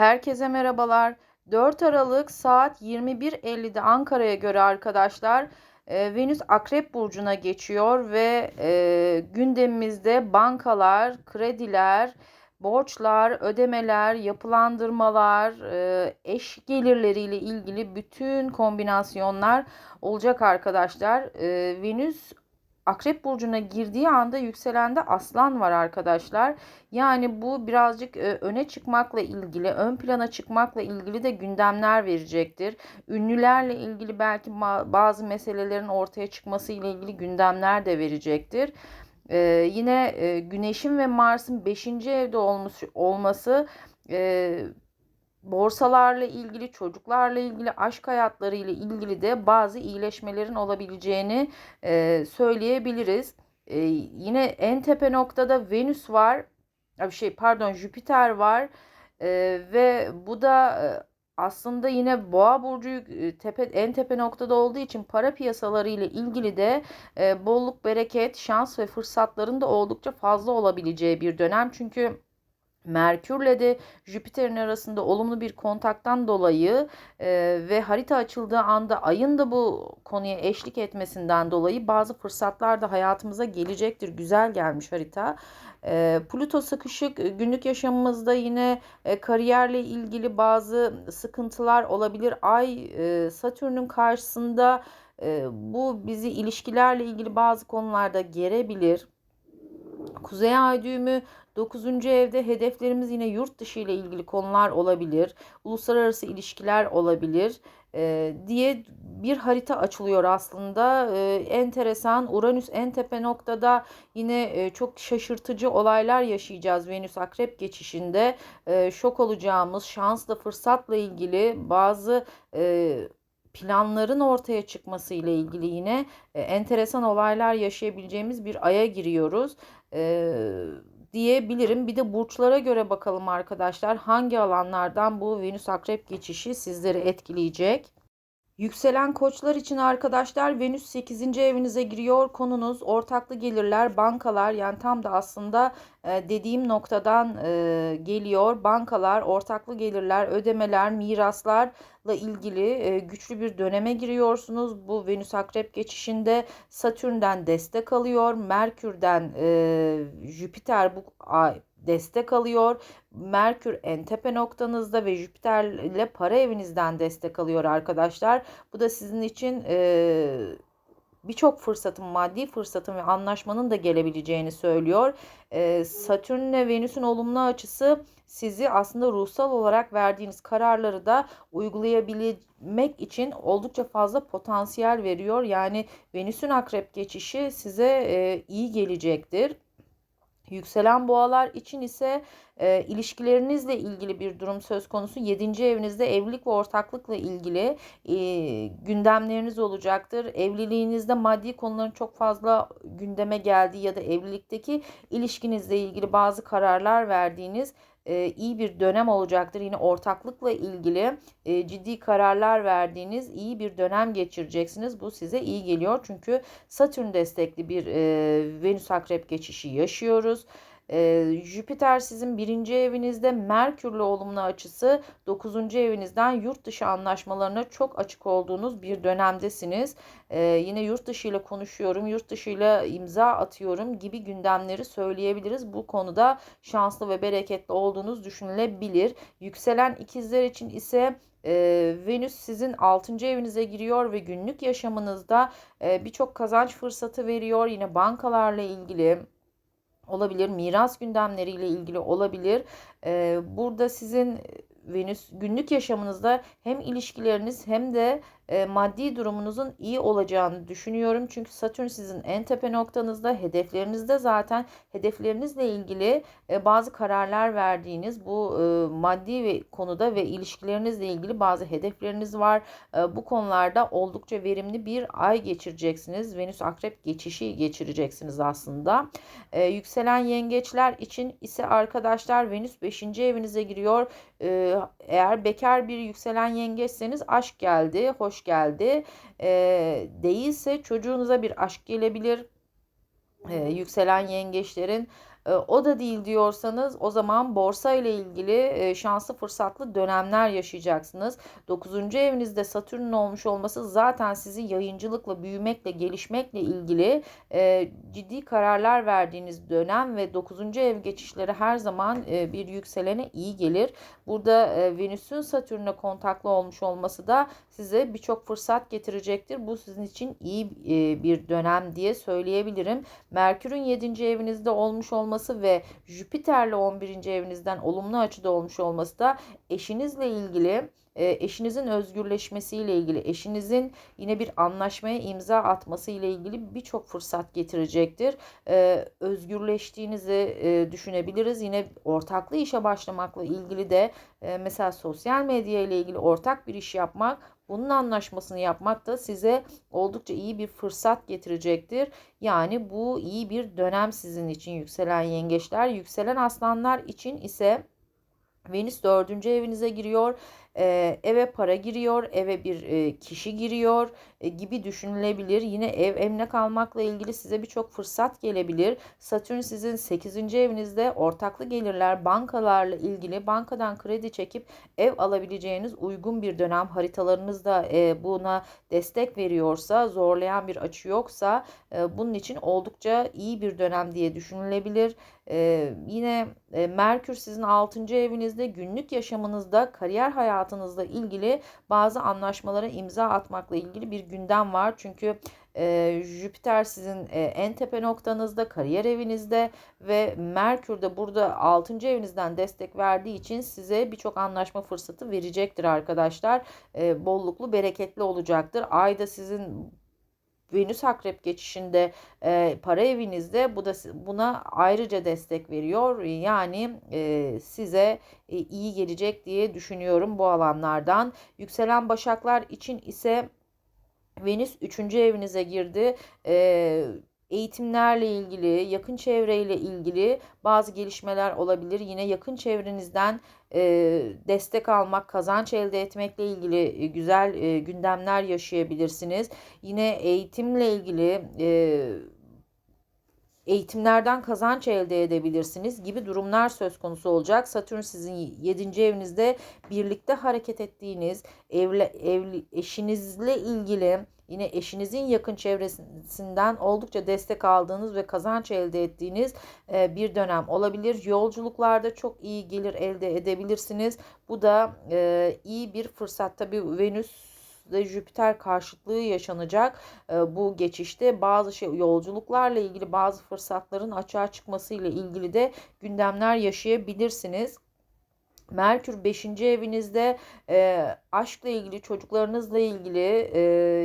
Herkese merhabalar. 4 Aralık saat 21.50'de Ankara'ya göre arkadaşlar e, Venüs Akrep Burcu'na geçiyor ve e, gündemimizde bankalar, krediler, borçlar, ödemeler, yapılandırmalar, e, eş gelirleriyle ilgili bütün kombinasyonlar olacak arkadaşlar. Venüs Akrep burcuna girdiği anda yükselende aslan var arkadaşlar. Yani bu birazcık e, öne çıkmakla ilgili, ön plana çıkmakla ilgili de gündemler verecektir. Ünlülerle ilgili belki bazı meselelerin ortaya çıkması ile ilgili gündemler de verecektir. Ee, yine e, Güneş'in ve Mars'ın 5. evde olmuş, olması e, borsalarla ilgili, çocuklarla ilgili, aşk hayatları ile ilgili de bazı iyileşmelerin olabileceğini e, söyleyebiliriz. E, yine en tepe noktada Venüs var. Bir şey pardon Jüpiter var. E, ve bu da e, aslında yine Boğa burcu e, tepe en tepe noktada olduğu için para piyasaları ile ilgili de e, bolluk, bereket, şans ve fırsatların da oldukça fazla olabileceği bir dönem. Çünkü Merkürle de Jüpiter'in arasında olumlu bir kontaktan dolayı e, ve harita açıldığı anda ayın da bu konuya eşlik etmesinden dolayı bazı fırsatlar da hayatımıza gelecektir. Güzel gelmiş harita. E, Plüto sıkışık günlük yaşamımızda yine e, kariyerle ilgili bazı sıkıntılar olabilir. Ay e, Satürn'ün karşısında e, bu bizi ilişkilerle ilgili bazı konularda gerebilir. Kuzey ay düğümü 9. evde hedeflerimiz yine yurt dışı ile ilgili konular olabilir. Uluslararası ilişkiler olabilir e, diye bir harita açılıyor aslında. E, enteresan. Uranüs en tepe noktada yine e, çok şaşırtıcı olaylar yaşayacağız Venüs Akrep geçişinde. E, şok olacağımız şansla fırsatla ilgili bazı e, planların ortaya çıkması ile ilgili yine e, enteresan olaylar yaşayabileceğimiz bir aya giriyoruz. E, diyebilirim. Bir de burçlara göre bakalım arkadaşlar. Hangi alanlardan bu Venüs Akrep geçişi sizleri etkileyecek? Yükselen koçlar için arkadaşlar Venüs 8. evinize giriyor. Konunuz ortaklı gelirler, bankalar yani tam da aslında e, dediğim noktadan e, geliyor. Bankalar, ortaklı gelirler, ödemeler, miraslarla ilgili e, güçlü bir döneme giriyorsunuz. Bu Venüs Akrep geçişinde Satürn'den destek alıyor. Merkür'den Jüpiter bu ay destek alıyor. Merkür en tepe noktanızda ve Jüpiter ile para evinizden destek alıyor arkadaşlar. Bu da sizin için e, birçok fırsatın, maddi fırsatın ve anlaşmanın da gelebileceğini söylüyor. E, Satürn ile Venüs'ün olumlu açısı sizi aslında ruhsal olarak verdiğiniz kararları da uygulayabilmek için oldukça fazla potansiyel veriyor. Yani Venüs'ün akrep geçişi size e, iyi gelecektir. Yükselen boğalar için ise e, ilişkilerinizle ilgili bir durum söz konusu. 7. evinizde evlilik ve ortaklıkla ilgili e, gündemleriniz olacaktır. Evliliğinizde maddi konuların çok fazla gündeme geldiği ya da evlilikteki ilişkinizle ilgili bazı kararlar verdiğiniz e, iyi bir dönem olacaktır. Yine ortaklıkla ilgili e, ciddi kararlar verdiğiniz iyi bir dönem geçireceksiniz. Bu size iyi geliyor. Çünkü Satürn destekli bir e, Venüs Akrep geçişi yaşıyoruz. Ee, Jüpiter sizin birinci evinizde Merkürle olumlu açısı dokuzuncu evinizden yurt dışı anlaşmalarına çok açık olduğunuz bir dönemdesiniz. Ee, yine yurt dışı ile konuşuyorum, yurt dışı ile imza atıyorum gibi gündemleri söyleyebiliriz. Bu konuda şanslı ve bereketli olduğunuz düşünülebilir. Yükselen ikizler için ise e, Venüs sizin 6. evinize giriyor ve günlük yaşamınızda e, birçok kazanç fırsatı veriyor. Yine bankalarla ilgili olabilir. Miras gündemleriyle ilgili olabilir. Burada sizin Venüs günlük yaşamınızda hem ilişkileriniz hem de e, maddi durumunuzun iyi olacağını düşünüyorum. Çünkü Satürn sizin en tepe noktanızda, hedeflerinizde zaten hedeflerinizle ilgili e, bazı kararlar verdiğiniz bu e, maddi ve konuda ve ilişkilerinizle ilgili bazı hedefleriniz var. E, bu konularda oldukça verimli bir ay geçireceksiniz. Venüs Akrep geçişi geçireceksiniz aslında. E, yükselen yengeçler için ise arkadaşlar Venüs 5. evinize giriyor. E, eğer bekar bir yükselen yengeçseniz aşk geldi, hoş geldi. E, değilse çocuğunuza bir aşk gelebilir. E, yükselen yengeçlerin o da değil diyorsanız o zaman borsa ile ilgili e, şanslı fırsatlı dönemler yaşayacaksınız. 9. evinizde Satürn'ün olmuş olması zaten sizi yayıncılıkla, büyümekle, gelişmekle ilgili e, ciddi kararlar verdiğiniz dönem ve 9. ev geçişleri her zaman bir yükselene iyi gelir. Burada Venüs'ün Satürn'e kontaklı olmuş olması da size birçok fırsat getirecektir. Bu sizin için iyi bir dönem diye söyleyebilirim. Merkür'ün 7. evinizde olmuş olması ve Jüpiter'le 11. evinizden olumlu açıda olmuş olması da eşinizle ilgili e, eşinizin özgürleşmesiyle ilgili, eşinizin yine bir anlaşmaya imza atması ile ilgili birçok fırsat getirecektir. E, özgürleştiğinizi e, düşünebiliriz. Yine ortaklı işe başlamakla ilgili de mesela sosyal medya ile ilgili ortak bir iş yapmak bunun anlaşmasını yapmak da size oldukça iyi bir fırsat getirecektir. Yani bu iyi bir dönem sizin için yükselen yengeçler. Yükselen aslanlar için ise Venüs dördüncü evinize giriyor e, eve para giriyor, eve bir e, kişi giriyor e, gibi düşünülebilir. Yine ev emlak almakla ilgili size birçok fırsat gelebilir. Satürn sizin 8. evinizde ortaklı gelirler, bankalarla ilgili bankadan kredi çekip ev alabileceğiniz uygun bir dönem haritalarınızda e, buna destek veriyorsa, zorlayan bir açı yoksa e, bunun için oldukça iyi bir dönem diye düşünülebilir. Ee, yine e, Merkür sizin 6. evinizde günlük yaşamınızda kariyer hayatınızla ilgili bazı anlaşmalara imza atmakla ilgili bir gündem var. Çünkü e, Jüpiter sizin e, en tepe noktanızda, kariyer evinizde ve Merkür de burada 6. evinizden destek verdiği için size birçok anlaşma fırsatı verecektir arkadaşlar. E, bolluklu, bereketli olacaktır. Ay da sizin Venüs Akrep geçişinde e, para evinizde bu da buna ayrıca destek veriyor. Yani e, size e, iyi gelecek diye düşünüyorum bu alanlardan. Yükselen Başaklar için ise Venüs 3. evinize girdi. E, eğitimlerle ilgili, yakın çevreyle ilgili bazı gelişmeler olabilir. Yine yakın çevrenizden e, destek almak, kazanç elde etmekle ilgili e, güzel e, gündemler yaşayabilirsiniz. Yine eğitimle ilgili e, eğitimlerden kazanç elde edebilirsiniz gibi durumlar söz konusu olacak. Satürn sizin 7. evinizde birlikte hareket ettiğiniz, evle, evli, eşinizle ilgili Yine eşinizin yakın çevresinden oldukça destek aldığınız ve kazanç elde ettiğiniz e, bir dönem olabilir. Yolculuklarda çok iyi gelir elde edebilirsiniz. Bu da e, iyi bir fırsat. Tabii Venüs ve Jüpiter karşıtlığı yaşanacak e, bu geçişte bazı şey yolculuklarla ilgili bazı fırsatların açığa çıkması ile ilgili de gündemler yaşayabilirsiniz. Merkür 5. evinizde e, aşkla ilgili, çocuklarınızla ilgili, e,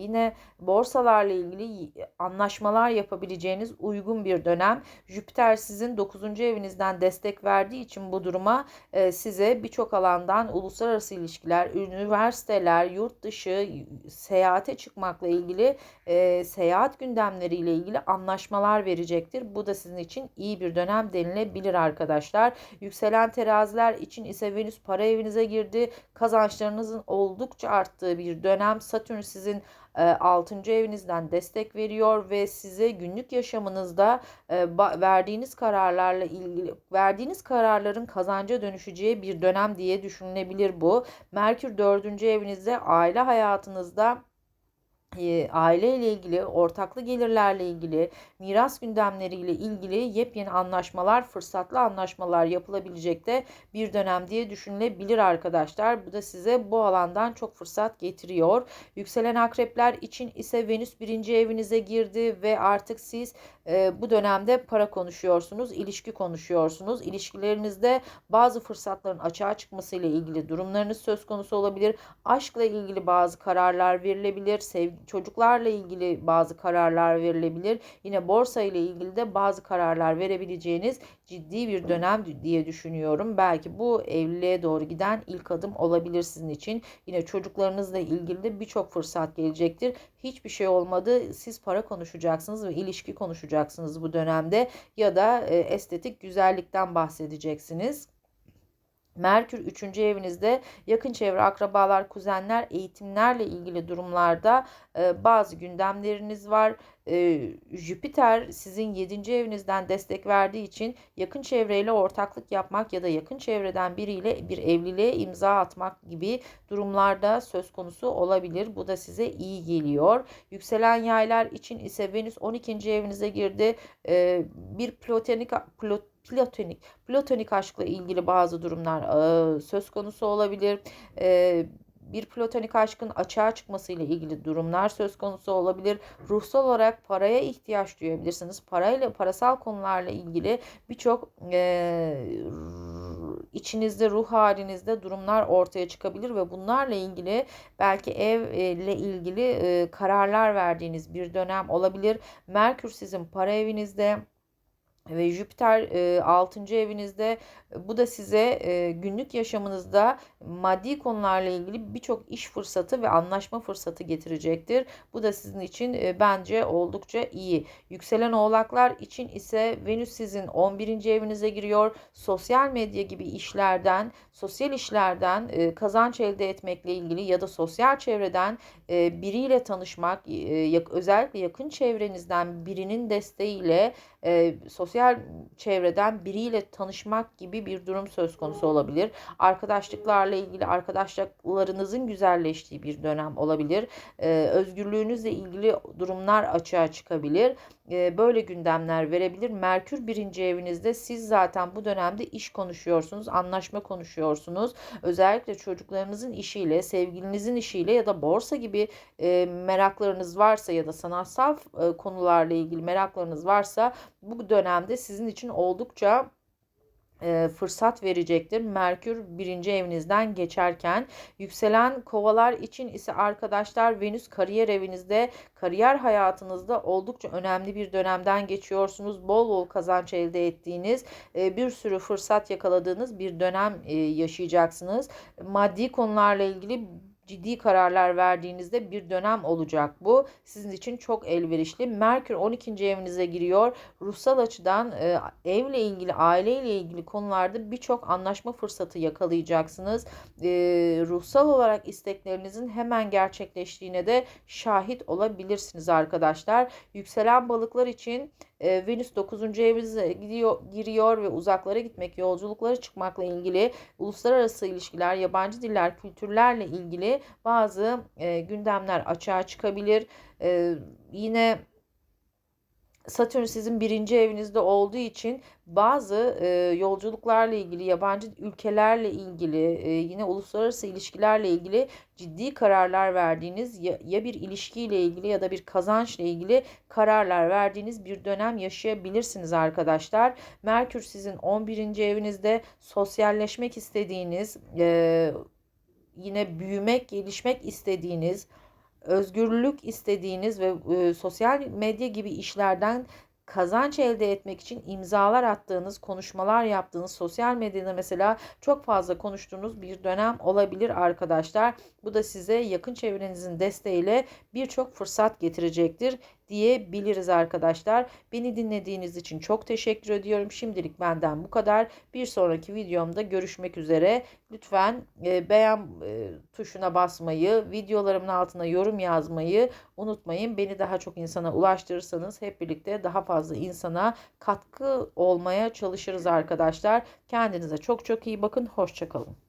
yine borsalarla ilgili anlaşmalar yapabileceğiniz uygun bir dönem. Jüpiter sizin 9. evinizden destek verdiği için bu duruma e, size birçok alandan uluslararası ilişkiler, üniversiteler, yurt dışı seyahate çıkmakla ilgili e, seyahat gündemleriyle ilgili anlaşmalar verecektir. Bu da sizin için iyi bir dönem denilebilir arkadaşlar. Yükselen teraziler için ise Venüs para evinize girdi. Kazançlarınızın oldukça arttığı bir dönem. Satürn sizin 6. E, evinizden destek veriyor ve size günlük yaşamınızda e, verdiğiniz kararlarla ilgili verdiğiniz kararların kazanca dönüşeceği bir dönem diye düşünülebilir bu. Merkür 4. evinizde aile hayatınızda aile ile ilgili, ortaklı gelirlerle ilgili, miras gündemleriyle ilgili yepyeni anlaşmalar, fırsatlı anlaşmalar yapılabilecek de bir dönem diye düşünülebilir arkadaşlar. Bu da size bu alandan çok fırsat getiriyor. Yükselen akrepler için ise Venüs birinci evinize girdi ve artık siz e, bu dönemde para konuşuyorsunuz, ilişki konuşuyorsunuz. İlişkilerinizde bazı fırsatların açığa çıkması ile ilgili durumlarınız söz konusu olabilir. Aşkla ilgili bazı kararlar verilebilir. Sevgi, çocuklarla ilgili bazı kararlar verilebilir. Yine borsa ile ilgili de bazı kararlar verebileceğiniz ciddi bir dönem diye düşünüyorum. Belki bu evliliğe doğru giden ilk adım olabilir sizin için. Yine çocuklarınızla ilgili de birçok fırsat gelecektir. Hiçbir şey olmadı. Siz para konuşacaksınız ve ilişki konuşacaksınız bu dönemde ya da e, estetik güzellikten bahsedeceksiniz. Merkür 3. evinizde yakın çevre, akrabalar, kuzenler, eğitimlerle ilgili durumlarda e, bazı gündemleriniz var. E, Jüpiter sizin 7. evinizden destek verdiği için yakın çevreyle ortaklık yapmak ya da yakın çevreden biriyle bir evliliğe imza atmak gibi durumlarda söz konusu olabilir. Bu da size iyi geliyor. Yükselen yaylar için ise Venüs 12. evinize girdi. E, bir platonik plot platonik platonik aşkla ilgili bazı durumlar e, söz konusu olabilir. E, bir platonik aşkın açığa çıkmasıyla ilgili durumlar söz konusu olabilir. Ruhsal olarak paraya ihtiyaç duyabilirsiniz. Parayla parasal konularla ilgili birçok e, içinizde ruh halinizde durumlar ortaya çıkabilir ve bunlarla ilgili belki evle ilgili e, kararlar verdiğiniz bir dönem olabilir. Merkür sizin para evinizde ve Jüpiter e, 6. evinizde bu da size e, günlük yaşamınızda maddi konularla ilgili birçok iş fırsatı ve anlaşma fırsatı getirecektir. Bu da sizin için e, bence oldukça iyi. Yükselen oğlaklar için ise Venüs sizin 11. evinize giriyor. Sosyal medya gibi işlerden, sosyal işlerden e, kazanç elde etmekle ilgili ya da sosyal çevreden biriyle tanışmak, özellikle yakın çevrenizden birinin desteğiyle sosyal çevreden biriyle tanışmak gibi bir durum söz konusu olabilir. Arkadaşlıklarla ilgili arkadaşlıklarınızın güzelleştiği bir dönem olabilir. E, özgürlüğünüzle ilgili durumlar açığa çıkabilir. E, böyle gündemler verebilir. Merkür birinci evinizde siz zaten bu dönemde iş konuşuyorsunuz, anlaşma konuşuyorsunuz. Özellikle çocuklarınızın işiyle, sevgilinizin işiyle ya da borsa gibi e, meraklarınız varsa ya da sanatsal e, konularla ilgili meraklarınız varsa bu dönemde sizin için oldukça e, fırsat verecektir. Merkür birinci evinizden geçerken yükselen kovalar için ise arkadaşlar Venüs kariyer evinizde kariyer hayatınızda oldukça önemli bir dönemden geçiyorsunuz. Bol bol kazanç elde ettiğiniz e, bir sürü fırsat yakaladığınız bir dönem e, yaşayacaksınız. Maddi konularla ilgili ciddi kararlar verdiğinizde bir dönem olacak bu. Sizin için çok elverişli. Merkür 12. evinize giriyor. Ruhsal açıdan e, evle ilgili, aileyle ilgili konularda birçok anlaşma fırsatı yakalayacaksınız. E, ruhsal olarak isteklerinizin hemen gerçekleştiğine de şahit olabilirsiniz arkadaşlar. Yükselen balıklar için e, Venüs 9. evinize gidiyor, giriyor ve uzaklara gitmek, yolculuklara çıkmakla ilgili uluslararası ilişkiler, yabancı diller, kültürlerle bazı e, gündemler açığa çıkabilir. E, yine Satürn sizin birinci evinizde olduğu için bazı e, yolculuklarla ilgili, yabancı ülkelerle ilgili, e, yine uluslararası ilişkilerle ilgili ciddi kararlar verdiğiniz ya, ya bir ilişkiyle ilgili ya da bir kazançla ilgili kararlar verdiğiniz bir dönem yaşayabilirsiniz arkadaşlar. Merkür sizin 11. evinizde sosyalleşmek istediğiniz, e, yine büyümek, gelişmek istediğiniz, özgürlük istediğiniz ve e, sosyal medya gibi işlerden kazanç elde etmek için imzalar attığınız, konuşmalar yaptığınız, sosyal medyada mesela çok fazla konuştuğunuz bir dönem olabilir arkadaşlar. Bu da size yakın çevrenizin desteğiyle birçok fırsat getirecektir diyebiliriz arkadaşlar. Beni dinlediğiniz için çok teşekkür ediyorum. Şimdilik benden bu kadar. Bir sonraki videomda görüşmek üzere. Lütfen e, beğen e, tuşuna basmayı, videolarımın altına yorum yazmayı unutmayın. Beni daha çok insana ulaştırırsanız hep birlikte daha fazla insana katkı olmaya çalışırız arkadaşlar. Kendinize çok çok iyi bakın. Hoşçakalın.